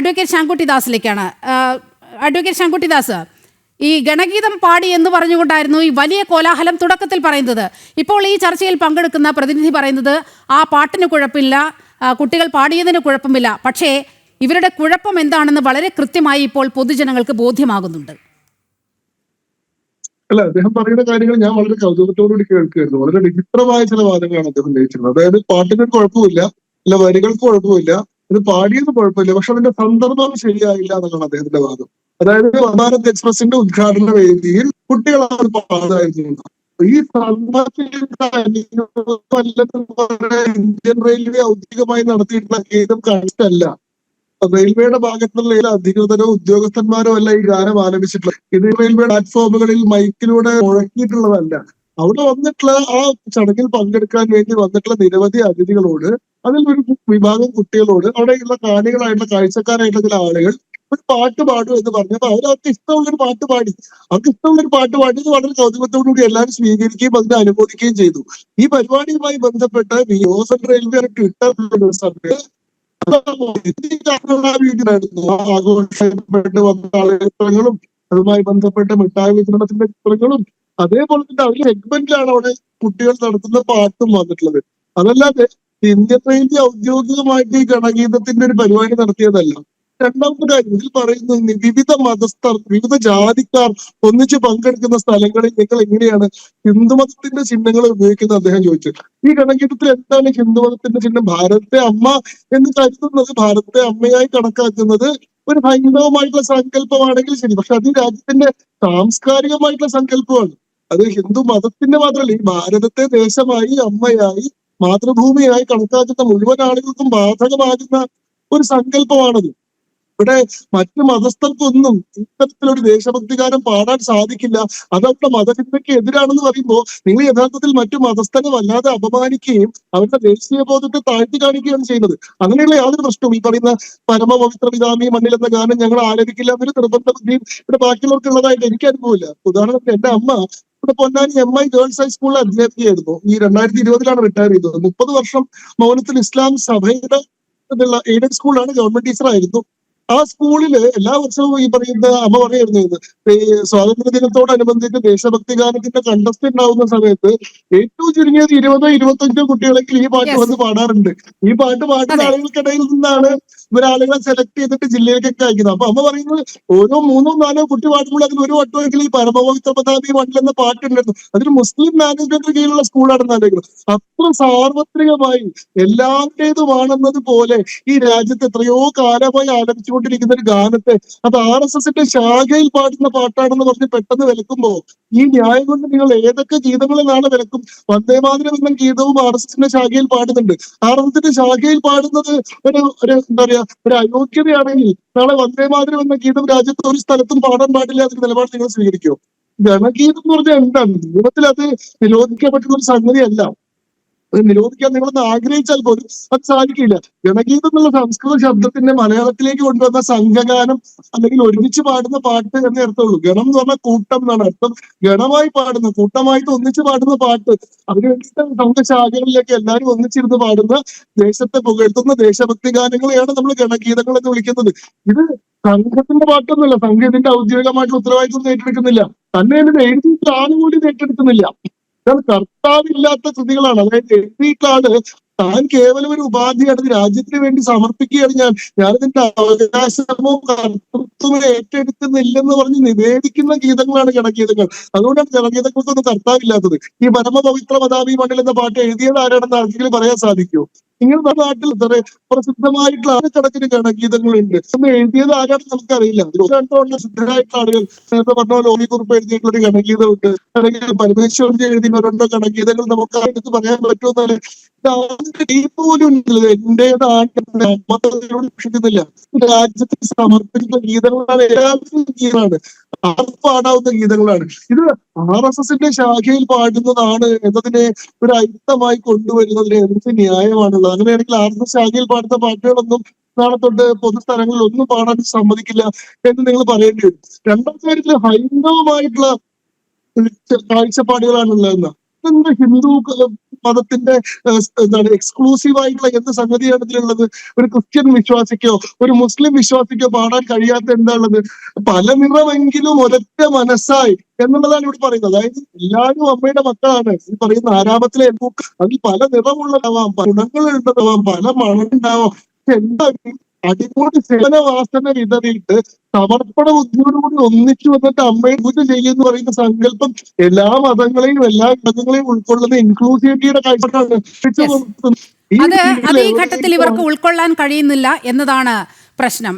Advocate ശാങ്കുട്ടിദാസിലേക്കാണ് advocate ശാങ്കുട്ടിദാസ് ഈ ഗണഗീതം പാടി എന്ന് പറഞ്ഞുകൊണ്ടായിരുന്നു ഈ വലിയ കോലാഹലം തുടക്കത്തിൽ പറയുന്നത്. ഇപ്പോൾ ഈ ചർച്ചയിൽ പങ്കെടുക്കുന്ന പ്രതിനിധി പറയുന്നത് ആ പാട്ടിന് കുഴപ്പമില്ല കുട്ടികൾ പാടിയതിന് കുഴപ്പമില്ല പക്ഷേ ഇവരുടെ കുഴപ്പം എന്താണെന്ന് വളരെ കൃത്യമായി ഇപ്പോൾ പൊതുജനങ്ങൾക്ക് ബോധ്യമാകുന്നുണ്ട്. അല്ല അദ്ദേഹം പറയുന്ന കാര്യങ്ങൾ ഞാൻ വളരെ കൗതുകത്തോടുകൂടി കേൾക്കുകയായിരുന്നു. വളരെ വിചിത്രമായ ചില വാദങ്ങളാണ് അദ്ദേഹം ഉന്നയിച്ചിരുന്നത്. അതായത് പാട്ടിന് കുഴപ്പമില്ല അല്ല വരികൾക്ക് കുഴപ്പമില്ല ഇത് പാടിയത് കുഴപ്പമില്ല. പക്ഷെ അതിന്റെ സന്ദർഭം ശരിയായില്ല എന്നുള്ളതാണ് അദ്ദേഹത്തിന്റെ വാദം. അതായത് ഭാരത് എക്സ്പ്രസിന്റെ ഉദ്ഘാടന വേദിയിൽ കുട്ടികളാണ് പാടായിരുന്നു ഈ ഇന്ത്യൻ റെയിൽവേ ഔദ്യോഗികമായി നടത്തിയിട്ടുള്ള ഗീതം കാണിച്ചല്ല റെയിൽവേയുടെ ഭാഗത്തുള്ള ഏത് അധികൃതരോ ഉദ്യോഗസ്ഥന്മാരോ അല്ല ഈ ഗാനം ആലപിച്ചിട്ടുള്ളത്. ഇത് റെയിൽവേ പ്ലാറ്റ്ഫോമുകളിൽ മൈക്കിലൂടെ മുഴക്കിയിട്ടുള്ളതല്ല. അവിടെ വന്നിട്ടുള്ള ആ ചടങ്ങിൽ പങ്കെടുക്കാൻ വേണ്ടി വന്നിട്ടുള്ള നിരവധി അതിഥികളോട് അതിൽ ഒരു വിഭാഗം കുട്ടികളോട് അവിടെയുള്ള കാണികളായിട്ടുള്ള കാഴ്ചക്കാരായിട്ടുള്ള ചില ആളുകൾ ഒരു പാട്ട് പാടും എന്ന് പറഞ്ഞപ്പോൾ അവർ അവർക്ക് ഇഷ്ടമുള്ളൊരു പാട്ട് പാടി. അവർക്ക് ഇഷ്ടമുള്ളൊരു പാട്ട് പാടി എന്ന് വളരെ കൗതുകത്തോടുകൂടി എല്ലാവരും സ്വീകരിക്കുകയും അതിനെ അനുമോദിക്കുകയും ചെയ്തു. ഈ പരിപാടിയുമായി ബന്ധപ്പെട്ട് ഓസൺ റെയിൽവേ ട്വിറ്റർ സമയത്ത് വന്ന ചിത്രങ്ങളും അതുമായി ബന്ധപ്പെട്ട മിഠായി വിതരണത്തിന്റെ ചിത്രങ്ങളും അതേപോലെ തന്നെ അവരുടെ സെഗ്മെന്റിലാണ് അവിടെ കുട്ടികൾ നടത്തുന്ന പാട്ടും വന്നിട്ടുള്ളത്. അതല്ലാതെ ഇന്ത്യൻ റെയിൽവേ ഔദ്യോഗികമായിട്ട് ഈ ഗണഗീതത്തിന്റെ ഒരു പരിപാടി നടത്തിയതല്ല. രണ്ടാമത്തെ കാര്യം ഇതിൽ പറയുന്നത് വിവിധ മതസ്ഥർ വിവിധ ജാതിക്കാർ ഒന്നിച്ച് പങ്കെടുക്കുന്ന സ്ഥലങ്ങളിൽ നിങ്ങൾ എങ്ങനെയാണ് ഹിന്ദുമതത്തിന്റെ ചിഹ്നങ്ങൾ ഉപയോഗിക്കുന്നത് അദ്ദേഹം ചോദിച്ചു. ഈ ഗണഗീതത്തിൽ എന്താണ് ഹിന്ദുമതത്തിന്റെ ചിഹ്നം? ഭാരതത്തെ അമ്മ എന്ന് കരുതുന്നത് ഭാരതത്തെ അമ്മയായി കണക്കാക്കുന്നത് ഒരു ഹൈന്ദവമായിട്ടുള്ള സങ്കല്പമാണെങ്കിൽ ശരി. പക്ഷെ അത് രാജ്യത്തിന്റെ സാംസ്കാരികമായിട്ടുള്ള സങ്കല്പമാണ്. അത് ഹിന്ദു മതത്തിന്റെ മാത്രമല്ല ഈ ഭാരതത്തെ ദേശമായി അമ്മയായി മാതൃഭൂമിയായി കണക്കാക്കുന്ന മുഴുവൻ ആളുകൾക്കും ബാധകമാകുന്ന ഒരു സങ്കല്പമാണത്. ഇവിടെ മറ്റു മതസ്ഥർക്കൊന്നും ഇത്തരത്തിലൊരു ദേശഭക്തികാരം പാടാൻ സാധിക്കില്ല. അതൊക്കെ മതചിന്തയ്ക്ക് എതിരാണെന്ന് പറയുമ്പോൾ നിങ്ങൾ യഥാർത്ഥത്തിൽ മറ്റു മതസ്ഥരെ വല്ലാതെ അപമാനിക്കുകയും അവരുടെ ദേശീയ ബോധത്തെ താഴ്ത്തി കാണിക്കുകയാണ് ചെയ്യുന്നത്. അങ്ങനെയുള്ള യാതൊരു പ്രശ്നവും ഈ പറയുന്ന പരമപവിത്ര പിതാമി മണ്ണിൽ എന്ന ഗാനം ഞങ്ങൾ ആലപിക്കില്ല എന്നൊരു നിർബന്ധ ബുദ്ധിയും ഇവിടെ ബാക്കിയുള്ളവർക്കുള്ളതായിട്ട് എനിക്ക് അനുഭവമില്ല. ഉദാഹരണത്തിന് എന്റെ അമ്മ ഇവിടെ പൊന്നാനി എം ഐ ഗേൾസ് ഹൈസ്കൂളിൽ അധ്യാപികയായിരുന്നു. ഈ രണ്ടായിരത്തി ഇരുപതിലാണ് റിട്ടയർ ചെയ്തത്. മുപ്പത് വർഷം മൗനത്തിൽ ഇസ്ലാം സഭയുടെ എയ്ഡഡ് സ്കൂളിലാണ് ഗവൺമെന്റ് ടീച്ചറായിരുന്നു ആ സ്കൂളിൽ എല്ലാ വർഷവും ഈ പറയുന്ന അമ്മ പറയായിരുന്നു ഈ സ്വാതന്ത്ര്യ ദിനത്തോടനുബന്ധിച്ച് ദേശഭക്തി ഗാനത്തിന്റെ കണ്ടസ്റ്റ് ഉണ്ടാവുന്ന സമയത്ത് ഏറ്റവും ചുരുങ്ങിയത് ഇരുപതോ ഇരുപത്തഞ്ചോ കുട്ടികളെങ്കിൽ ഈ പാട്ട് വന്ന് പാടാറുണ്ട്. ഈ പാട്ട് പാടുന്ന. ആളുകൾക്കിടയിൽ നിന്നാണ് ഇവരാളുകളെ സെലക്ട് ചെയ്തിട്ട് ജില്ലയിലേക്കൊക്കെ അയക്കുന്നത്. അപ്പൊ അമ്മ പറയുന്നത് ഓരോ മൂന്നോ നാലോ കുട്ടി പാടുമ്പോൾ അതിൽ ഒരു വട്ടമെങ്കിലും ഈ പരമപവിത്ര എന്ന പാട്ട് ഉണ്ടായിരുന്നു. അതൊരു മുസ്ലിം മാനേജ്മെന്റിന് കീഴിലുള്ള സ്കൂളാണെന്ന് ആലോചിക്കുന്നത് അത്ര സാർവത്രികമായി എല്ലാവരുടേതുമാണെന്നത് പോലെ ഈ രാജ്യത്ത് എത്രയോ കാലമായി ആലപിച്ചുകൊണ്ടിരിക്കുന്ന ഒരു ഗാനത്തെ. അത് ആർ എസ് എസിന്റെ ശാഖയിൽ പാടുന്ന പാട്ടാണെന്ന് പറഞ്ഞ് പെട്ടെന്ന് വിലക്കുമ്പോ ഈ ന്യായം കൊണ്ട് നിങ്ങൾ ഏതൊക്കെ ഗീതങ്ങളിലാണ് വിലക്കും? വന്ദേമാതരം എന്ന ഗീതവും ആർ എസ് എസിന്റെ ശാഖയിൽ പാടുന്നുണ്ട്. ആർ എസ് എസിന്റെ ശാഖയിൽ പാടുന്നത് ഒരു ഒരു എന്താ പറയാ ഒരു അയോഗ്യതയാണെങ്കിൽ നാളെ വന്ദേമാതരം എന്ന ഗീതം രാജ്യത്ത് ഒരു സ്ഥലത്തും പാടാൻ പാടില്ല എന്നൊരു നിലപാട് നിങ്ങൾ സ്വീകരിക്കുമോ ഗണഗീതം എന്ന് പറഞ്ഞാൽ എന്താണ്? നിയമത്തിൽ അത് നിരോധിക്കപ്പെട്ടുള്ള ഒരു സംഗതിയല്ല. അത് നിരോധിക്കാൻ നിങ്ങളൊന്ന് ആഗ്രഹിച്ചാൽ പോലും അത് സാധിക്കില്ല ഗണഗീതം എന്നുള്ള സംസ്കൃത ശബ്ദത്തിന്റെ മലയാളത്തിലേക്ക് കൊണ്ടുവന്ന സംഘഗാനം അല്ലെങ്കിൽ ഒരുമിച്ച് പാടുന്ന പാട്ട് എന്നേ അർത്ഥമുള്ളൂ. ഗണം എന്ന് പറഞ്ഞാൽ കൂട്ടം എന്നാണ് അർത്ഥം. ഗണമായി പാടുന്ന കൂട്ടമായിട്ട് ഒന്നിച്ച് പാടുന്ന പാട്ട്. അതിനു വേണ്ടിയിട്ട് നമ്മുടെ ശാഖകളിലേക്ക് എല്ലാവരും ഒന്നിച്ചിരുന്ന് പാടുന്ന ദേശത്തെ പുകഴ്ത്തുന്ന ദേശഭക്തി ഗാനങ്ങളെയാണ് നമ്മൾ ഗണഗീതങ്ങൾ എന്ന് വിളിക്കുന്നത്. ഇത് സംഘത്തിന്റെ പാട്ടൊന്നുമല്ല. സംഘത്തിന്റെ ഔദ്യോഗികമായിട്ടുള്ള ഉത്തരവാദിത്വം ഏറ്റെടുക്കുന്നില്ല തന്നെ എഴുതിയിട്ട് ആളുകൂടി ഏറ്റെടുക്കുന്നില്ല ഇതാണ് കർത്താവില്ലാത്ത കൃതികളാണ് അതായത് എഴുതിയിട്ടാണ് താൻ കേവലം ഒരു ഉപാധിയാണ്. രാജ്യത്തിന് വേണ്ടി സമർപ്പിക്കുകയാണ് ഞാൻ. ഞാൻ ഇതിന്റെ അവകാശമോ കർത്തൃത്വമോ ഏറ്റെടുക്കുന്നില്ലെന്ന് പറഞ്ഞ് നിവേദിക്കുന്ന ഗീതങ്ങളാണ് ജനഗീതങ്ങൾ. അതുകൊണ്ടാണ് ജനഗീതങ്ങൾക്കൊന്നും കർത്താവില്ലാത്തത്. ഈ പരമപവിത്ര പതാപി മണ്ണിൽ എന്ന പാട്ട് എഴുതിയത് ആരാണെന്ന് ആർക്കെങ്കിലും പറയാൻ സാധിക്കുമോ? ഇങ്ങനത്തെ നാട്ടിൽ ഇത്ര പ്രസിദ്ധമായിട്ടുള്ള ആയിരക്കണക്കിന് ഗണഗീതങ്ങളുണ്ട് ഒന്ന് എഴുതിയത് ആരാണെന്ന് നമുക്കറിയില്ല. രണ്ടോളം സിദ്ധരായിട്ടുള്ള ആളുകൾ നേരത്തെ പറഞ്ഞ പോലെ കുറിപ്പ് എഴുതിയിട്ടുള്ള ഒരു ഗണഗീതമുണ്ട് അല്ലെങ്കിൽ പരമേശ്വരൻ എഴുതിയ രണ്ടോ ഗണഗീതങ്ങൾ നമുക്ക് എടുത്ത് പറയാൻ പറ്റുമെന്നല്ല രക്ഷിക്കുന്നില്ല രാജ്യത്തിന് സമർപ്പിക്കുന്ന ഗീതങ്ങളാണ് എല്ലാവരും ഗീതമാണ് പാടാവുന്ന ഗീതങ്ങളാണ്. ഇത് ആർ എസ് എസിന്റെ ശാഖയിൽ പാടുന്നതാണ് എന്നതിനെ ഒരു അയുക്തമായി കൊണ്ടുവരുന്നതിന് എന്ത് ന്യായമാണുള്ളത്? അങ്ങനെയാണെങ്കിൽ ആർ എസ് എസ് ശാഖയിൽ പാടുന്ന പാട്ടുകളൊന്നും നാളെ തൊട്ട് പൊതുസ്ഥലങ്ങളിൽ ഒന്നും പാടാൻ സമ്മതിക്കില്ല എന്ന് നിങ്ങൾ പറയേണ്ടി വരും. രണ്ടാം കാര്യത്തിൽ ഹൈന്ദവമായിട്ടുള്ള കാഴ്ചപ്പാടുകളാണുള്ളതെന്ന്. ഇതെന്ത് ഹിന്ദു മതത്തിന്റെ എന്താണ് എക്സ്ക്ലൂസീവ് ആയിട്ടുള്ള എന്ത് സംഗതിയാണ് ഇതിലുള്ളത്? ഒരു ക്രിസ്ത്യൻ വിശ്വാസിക്കോ ഒരു മുസ്ലിം വിശ്വാസിക്കോ പാടാൻ കഴിയാത്ത എന്താണുള്ളത്? പല നിറമെങ്കിലും ഒരൊറ്റ മനസ്സായി എന്നുള്ളതാണ് ഇവിടെ പറയുന്നത്. അതായത് എല്ലാവരും അമ്മയുടെ മക്കളാണ്. ഈ പറയുന്ന ആരാമത്തിലെ അതിൽ പല നിറമുള്ളതാവാം പല ഗുണങ്ങളുള്ളതാവാം പല മണമുണ്ടാവാം. പക്ഷെ അടിപൊളി സേവന വാസന വിതറിയിട്ട് സമർപ്പണ ബുദ്ധിയോടുകൂടി ഒന്നിച്ചു വന്നിട്ട് അമ്മയെ പൂജ ചെയ്യുന്നു പറയുന്ന സങ്കല്പം എല്ലാ മതങ്ങളെയും എല്ലാ ഘടകങ്ങളെയും ഉൾക്കൊള്ളുന്ന ഇൻക്ലൂസിവിറ്റിയുടെ കാഴ്ചപ്പാടാണ്. അത് അത് ഈ ഘട്ടത്തിൽ ഇവർക്ക് ഉൾക്കൊള്ളാൻ കഴിയുന്നില്ല എന്നതാണ് പ്രശ്നം.